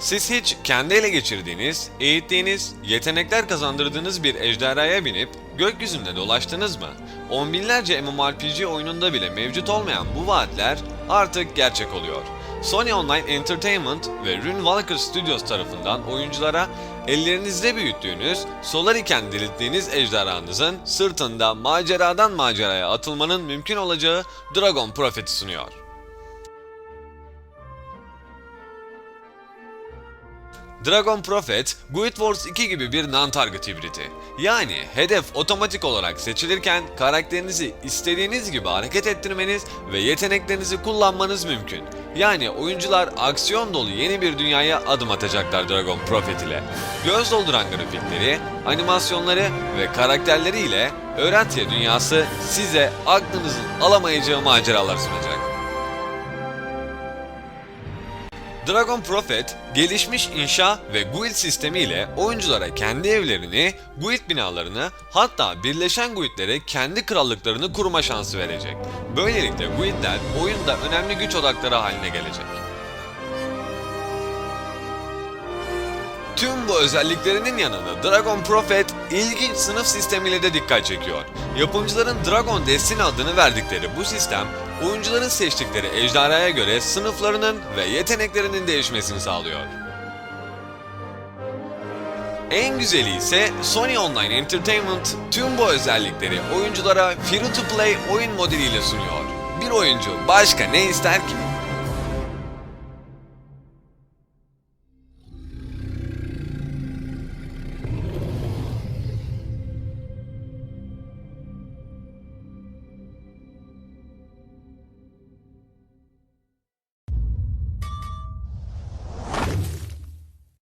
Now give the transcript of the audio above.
Siz hiç kendi ele geçirdiğiniz, eğittiğiniz, yetenekler kazandırdığınız bir ejderhaya binip gökyüzünde dolaştınız mı? On binlerce MMORPG oyununda bile mevcut olmayan bu vaatler artık gerçek oluyor. Sony Online Entertainment ve Runewalker Studios tarafından oyunculara ellerinizde büyüttüğünüz, solar iken dirilttiğiniz ejderhanızın sırtında maceradan maceraya atılmanın mümkün olacağı Dragon Prophet'i sunuyor. Dragon Prophet, Guild Wars 2 gibi bir non-target hibridi. Yani hedef otomatik olarak seçilirken karakterinizi istediğiniz gibi hareket ettirmeniz ve yeteneklerinizi kullanmanız mümkün. Yani oyuncular aksiyon dolu yeni bir dünyaya adım atacaklar Dragon Prophet ile. Göz dolduran grafikleri, animasyonları ve karakterleriyle Öğretiye dünyası size aklınızın alamayacağı maceralar sunacak. Dragon Prophet, gelişmiş inşa ve guild sistemiyle oyunculara kendi evlerini, guild binalarını hatta birleşen guildlere kendi krallıklarını kurma şansı verecek. Böylelikle guildler oyunda önemli güç odakları haline gelecek. Tüm bu özelliklerinin yanında Dragon Prophet ilginç sınıf sistemiyle de dikkat çekiyor. Yapımcıların Dragon Destiny adını verdikleri bu sistem, oyuncuların seçtikleri ejderhaya göre sınıflarının ve yeteneklerinin değişmesini sağlıyor. En güzeli ise Sony Online Entertainment tüm bu özellikleri oyunculara free to play oyun modeliyle sunuyor. Bir oyuncu başka ne ister ki?